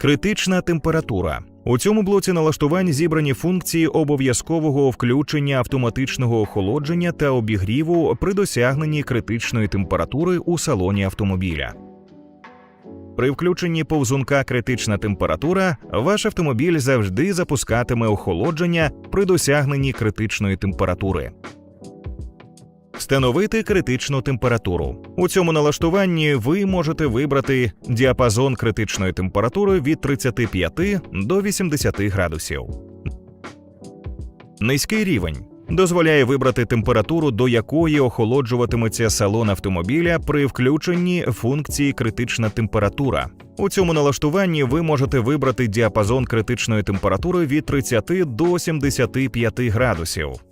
Критична температура. У цьому блоці налаштувань зібрані функції обов'язкового включення автоматичного охолодження та обігріву при досягненні критичної температури у салоні автомобіля. При включенні повзунка критична температура ваш автомобіль завжди запускатиме охолодження при досягненні критичної температури. Встановити критичну температуру. У цьому налаштуванні ви можете вибрати діапазон критичної температури від 35 до 80 градусів. Низький рівень дозволяє вибрати температуру, до якої охолоджуватиметься салон автомобіля при включенні функції критична температура. У цьому налаштуванні ви можете вибрати діапазон критичної температури від 30 до 75 градусів.